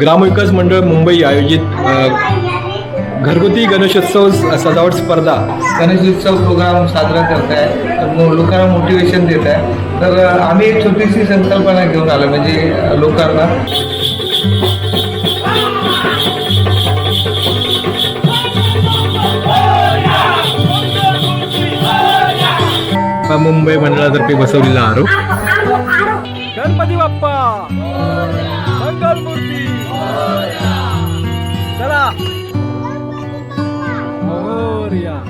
ग्रामविकास मंडळ मुंबई आयोजित घरगुती गणेशोत्सव सजावट स्पर्धा. गणेशोत्सव प्रोग्राम साजरा करत आहे तर लोकांना मोटिवेशन देत आहे तर आम्ही एक छोटीशी संकल्पना घेऊन आलो म्हणजे लोकांना. मुंबई मंडळातर्फे बसवलेला आरोप. गणपती बाप्पा! मंगल मूर्ती चला. मोरया.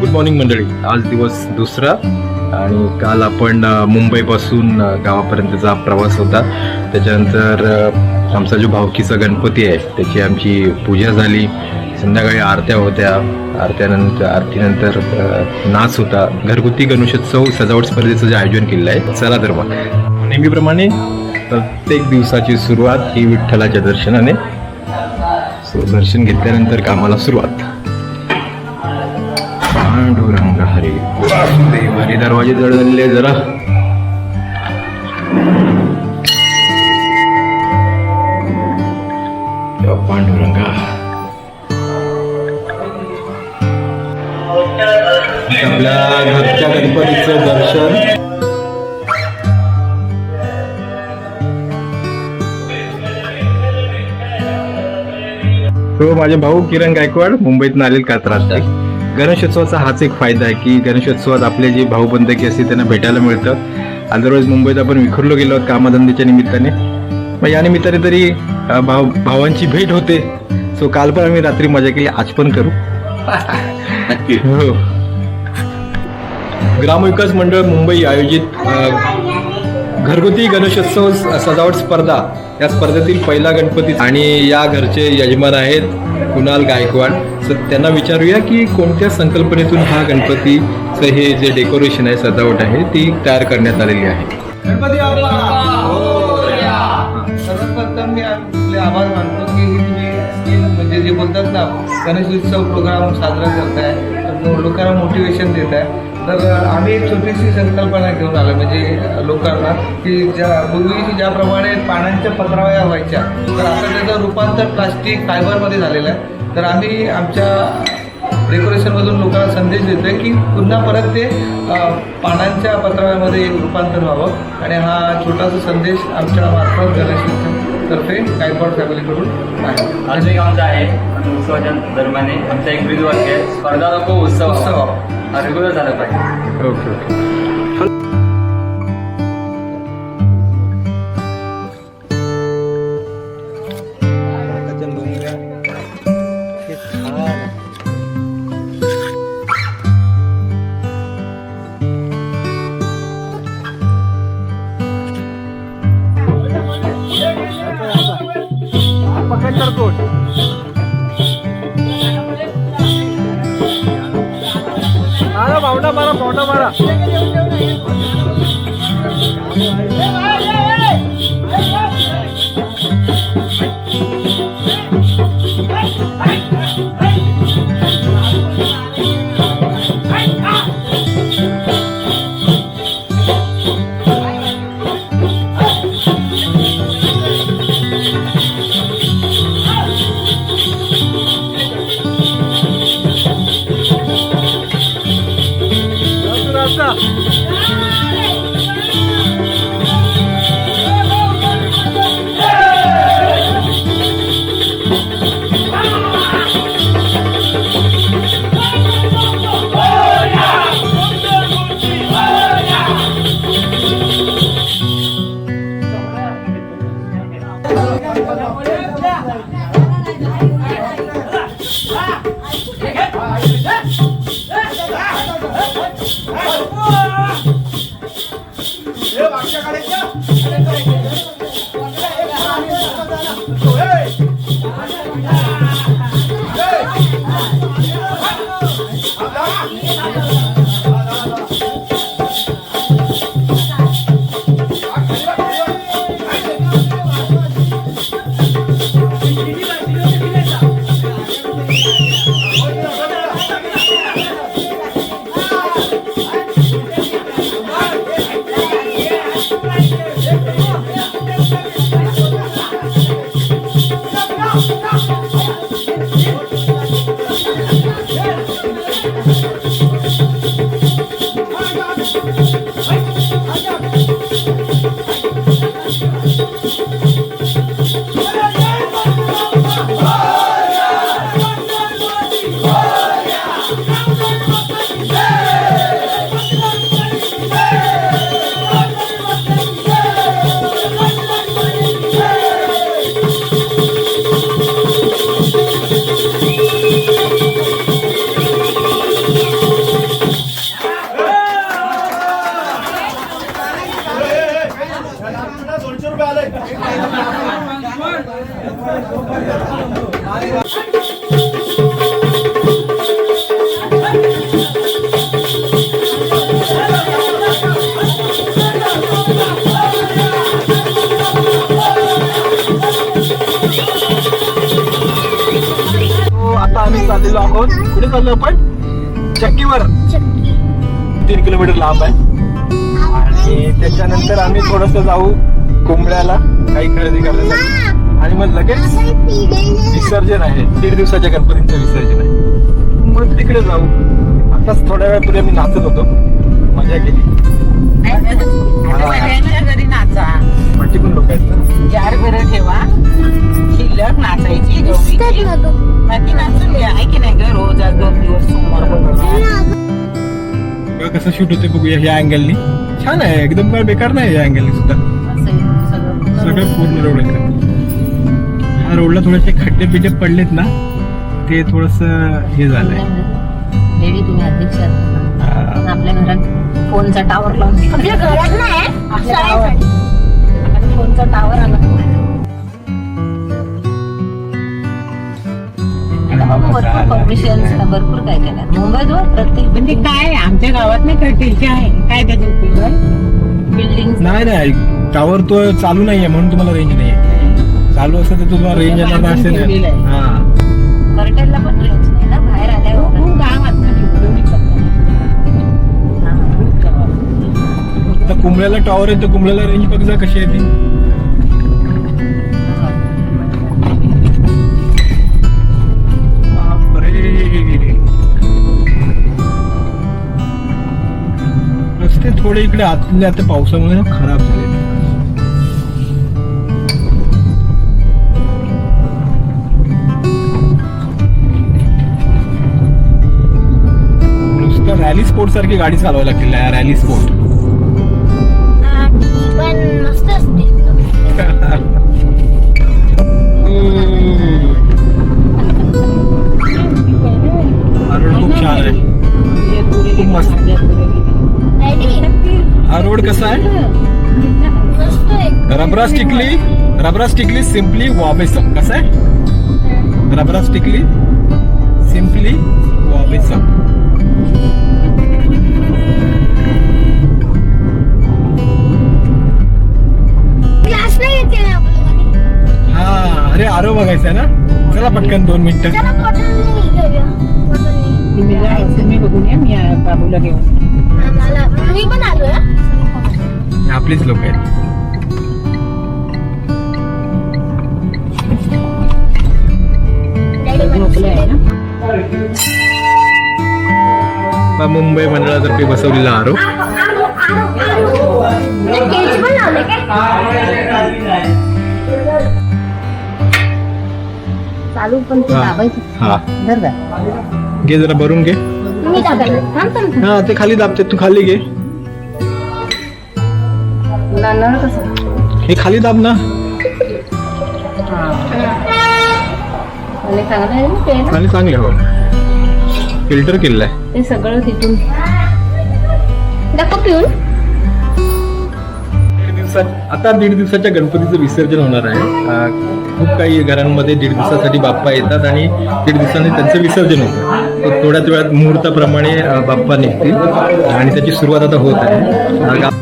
गुड मॉर्निंग मंडळी. आज दिवस दुसरा आणि काल आपण मुंबईपासून गावापर्यंतचा प्रवास होता. त्याच्यानंतर आमचा जो भावकीचा गणपती आहे त्याची आमची पूजा झाली. संध्याकाळी आरत्या होत्या. आरत्यानंतर आरतीनंतर नाच होता. घरगुती गणेशोत्सव सजावट स्पर्धेचं जे आयोजन केलेलं आहे चला तर मग. नेहमीप्रमाणे प्रत्येक दिवसाची सुरुवात ही विठ्ठलाच्या दर्शनाने. दर्शन घेतल्यानंतर कामाला सुरुवात. पांडुरंग हरे. वासुदेव हरे दरवाजे जड झालेले जरा. तो माझे भाऊ किरण गायकवाड मुंबईतून आलेले कात्रात गणेशोत्सवाचा हाच एक फायदा आहे की गणेशोत्सवात आपले जे भाऊबंधकी असते त्यांना भेटायला मिळतं. अदरवाईज मुंबईत आपण विखुरलो गेलो आहोत कामधंद्याच्या निमित्ताने. मग या निमित्ताने तरी भाव भावांची भेट होते. सो काल पण आम्ही रात्री मजा केली आज पण करू. हो. ग्रामविकास मंडळ मुंबई आयोजित घरगुती गणेशोत्सव सजावट स्पर्धा. या स्पर्धेतील पहिला गणपती आणि या घरचे यजमान आहेत कुणाल गायकवाड. तर त्यांना विचारूया की कोणत्या संकल्पनेतून हा गणपतीचं हे जे डेकोरेशन आहे सजावट आहे ती तयार करण्यात आलेली आहे? गणपती सर्वप्रथम मी आपले आभार मानतो की तुम्ही म्हणजे जे बोलतात ना गणेश उत्सव प्रोग्राम साजरा करताय लोकांना मोटिवेशन देत आहे तर आम्ही एक छोटीशी संकल्पना घेऊन आलो म्हणजे लोकांना की ज्या पूर्वी ज्याप्रमाणे पानांच्या पत्रावळ्या व्हायच्या तर आता त्याचं रूपांतर प्लास्टिक फायबरमध्ये झालेलं आहे. तर आम्ही आमच्या डेकोरेशनमधून लोकांना संदेश देतोय की पुन्हा परत ते पानांच्या पत्रावळ्यामध्ये रूपांतर व्हावं. आणि हा छोटासा संदेश आमच्या मार्फत गणेशोत्सवतर्फे गायकवाड फॅमिलीकडून आहे. आज एक आमचा आहे उत्सवाच्या दरम्यान आमचा एक ब्रीद वाक्य आहे स्पर्धा नको उत्सव. उत्सव. हवा. हा रेग्युलर झाला पाहिजे ओके 我上班了 हे मागच्या काढायच्या कुठे चाललो आपण. चक्कीवर. तीन किलोमीटर लांब आहे. आणि त्याच्यानंतर आम्ही थोडस जाऊ कोंबड्याला काही खरेदी करण्यासाठी. आणि मग लगेच विसर्जन आहे. दीड दिवसाच्या गणपतींचं विसर्जन आहे. मग तिकडे जाऊ. आताच थोड्या वेळापूर्वी आम्ही नाचत होतो. मजा केली. घरी नाचा. पाठी पण लोक आहेत ना. चार घरं ठेवा. शिल्लक नाचायची बाकी नाचून घ्या आहे की नाही ग? रोज आज दोन दिवस सोमवार कसं शूट होते बघूया ह्या अँगलनी छान आहे. एकदम काय बेकार नाही या अँगलनी सुद्धा. सगळं पूर्ण रोड आहे. ह्या रोडला थोडेसे खड्डे बिड्डे पडलेत ना ते थोडस हे झालंय. तुम्ही अध्यक्ष. आपल्या घरात फोनचा टावर लावून आपल्या घरात नाही फोनचा टावर आला. भरपूर काय केलं मुंबईत वर प्रत्येक म्हणजे काय आमच्या गावात नाही कळतील आहे. काय त्याचा? बिल्डिंग नाही नाही. टावर तो चालू नाहीये म्हणून तुम्हाला रेंज नाहीये. चालू असतं तर तुम्हाला रेंज येणार असेल. हा. कर्टेलला पण रेंज नाही ना? कुंबळ्याला टॉवर आहे तर कुंबळ्याला रेंज बघ जा कशी आहे ती. रस्ते थोडे इकडे आतले आता पावसामुळे खराब झाले. रॅली स्पोर्ट सारखी गाडी चालवायला लागली रॅली स्पोर्ट मस्त असते एकदम. हा रोड खूप छान आहे खूप मस्त Daddy, हा रोड कसा आहे मस्त आहे. रबरा स्टिकली रबरा स्टिकली सिम्पली वॉबेसम कसं आहे रबरा स्टिकली सिम्पली वॉबेसम अरे आरो बघायचं ना? चला पटकन दोन मिनिटं. बघून या मी आ- बाबूला घेऊन आम्हाला मी पण आलोय आपलीच लोक आहेत. मुंबई मंडळातर्फे बसवलेला आरो तुला चालू पण ते हा. दाबायचं. हा. धर. घे जरा भरून घे. मी दाखवलं थांब थांब हा ते खाली दाबते. तू खाली घे. तुला नळ कसं हे खाली दाब ना. मला चांगलं आहे ना ते खाली चांगले हो. फिल्टर केलेलं आहे. ते सगळं तिथून. दाखव पिऊन. आता दीड दिवसाच्या गणपतीचं विसर्जन होणार आहे. खूप काही घरांमध्ये दीड दिवसासाठी बाप्पा येतात आणि दीड दिवसांनी त्यांचं विसर्जन होतं. तर थोड्याच वेळात मुहूर्ताप्रमाणे बाप्पा निघतील आणि त्याची सुरुवात आता होत आहे.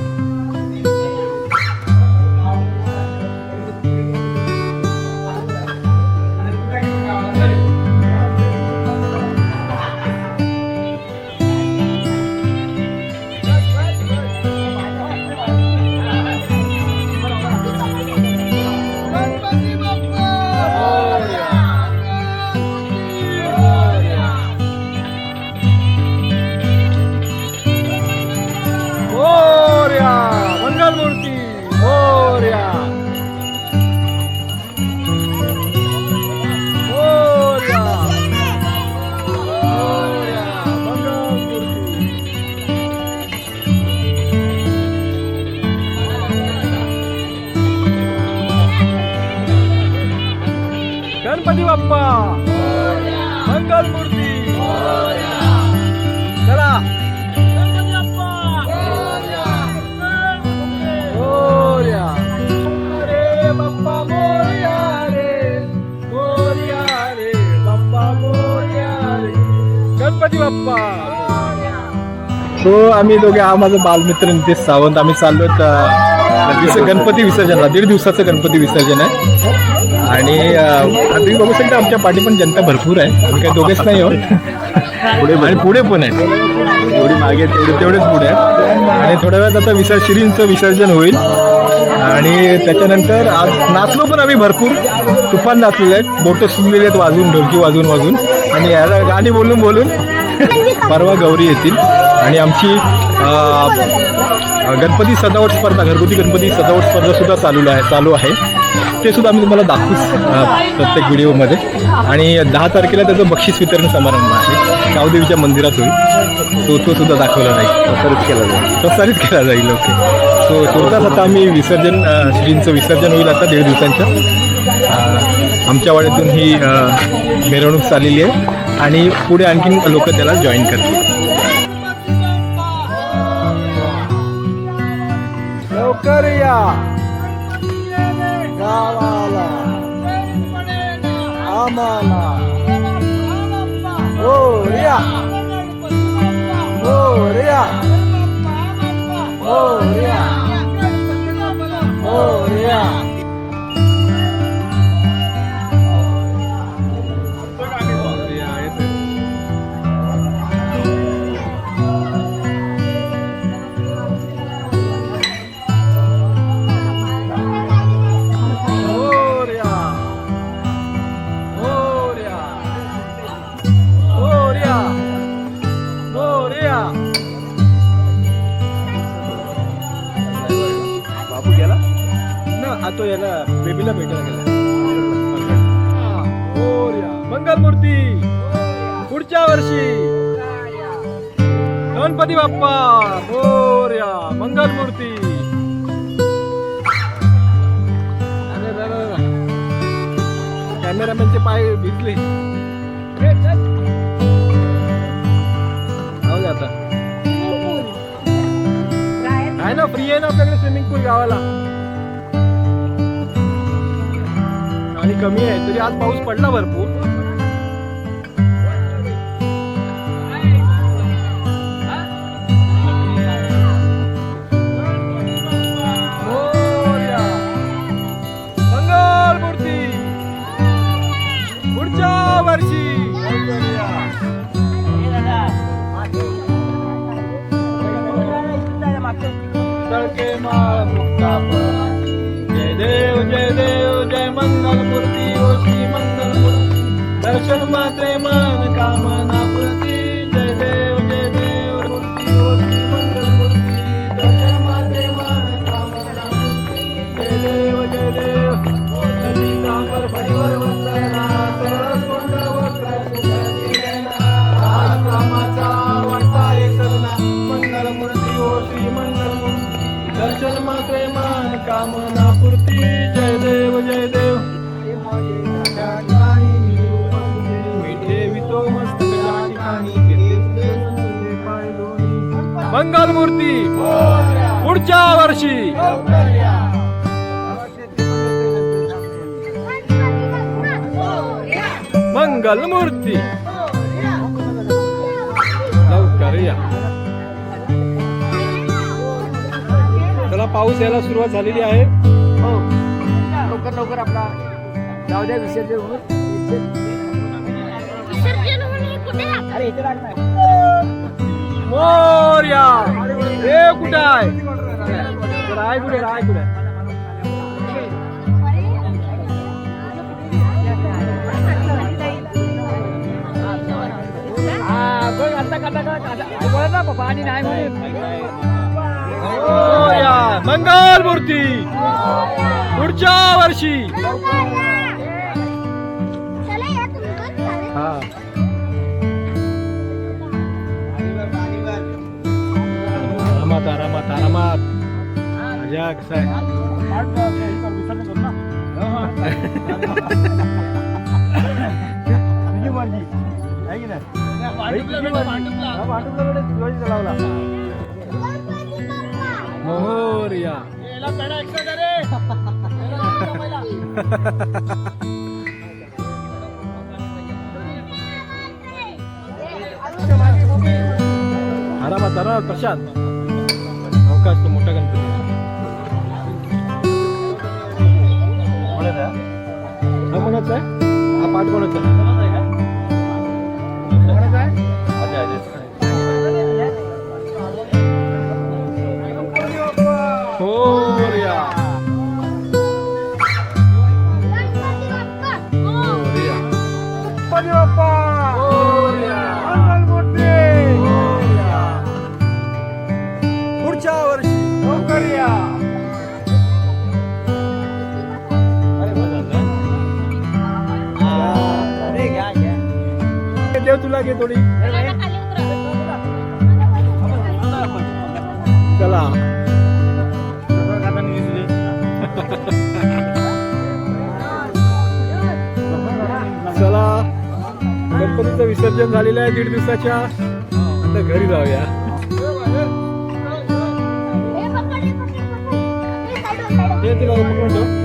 रे मंगल मोरया चला। गणपती बाप्पा। हो आम्ही दोघे हा माझा बालमित्र नितेश सावंत. आम्ही चाललो गणपती विसर्जनला. दीड दिवसाचं गणपती विसर्जन आहे. आणि तुम्ही बघू शकता आमच्या पाठी पण जनता भरपूर आहे. आम्ही काही दोघेच नाही आहोत. पुढे आणि पुढे पण आहे. एवढी मागे तेवढे तेवढेच पुढे आहे आणि थोड्या वेळात आता विसर्ज श्रींचं विसर्जन होईल. आणि त्याच्यानंतर आज नाचलो पण आम्ही भरपूर. तुफान नाचलेले आहेत बोटं सुटलेले आहेत वाजून ढोलकी वाजून वाजून. आणि याला गाणी बोलून बोलून परवा गौरी येतील. आणि आमची गणपती सजावट स्पर्धा घरगुती गणपती सजावट स्पर्धा सुद्धा चालू आहे चालू आहे. ते सुद्धा आम्ही तुम्हाला दाखवूच प्रत्येक व्हिडिओमध्ये. आणि दहा तारखेला त्याचं बक्षीस वितरण समारंभ आहे. गावदेवीच्या मंदिरात होईल तो तो सुद्धा दाखवला जाईल. प्रसारित केला जाईल. प्रसारित केला जाईल ओके. सो तुर्तास आता आम्ही विसर्जन श्रींचं विसर्जन होईल आता दीड दिवसांच्या आमच्या वाड्यातून ही मिरवणूक चाललेली आहे. आणि पुढे आणखीन लोक त्याला जॉईन करतील. लवकर या गावाला आम्हाला हो रिया हो रिया हो रिया हो वर्षी. गणपती बाप्पा मोर्या मंगल मूर्ती कॅमेरामॅनचे पाय भिजले. आता. आहे ना फ्री आहे ना आपल्याकडे स्विमिंग पूल गावाला? आणि कमी आहे तरी आज पाऊस पडला भरपूर. पुढच्या वर्षी. मंगलमूर्ती लवकर या. चला पाऊस यायला सुरुवात झालेली आहे. हो. लवकर लवकर आपला जाऊ द्या विसर्जन होऊन. अरे इथे लागणार मोर्या. हे कुठं आहे? राय कुठे राय कुठे पाणी नाही मंगल मूर्ती पुढच्या वर्षी चला या तुम्ही पण चालेल. हा. आरामात आरामात आरामात मजा कसं आहे? तुझी मर्जी आरामात आरामात प्रशांत. अवकाश तुम्हाला. মাঠ মনে चला गणपतीचं विसर्जन झालेलं आहे दीड दिवसाच्या. आता घरी जाऊया. हे तिला.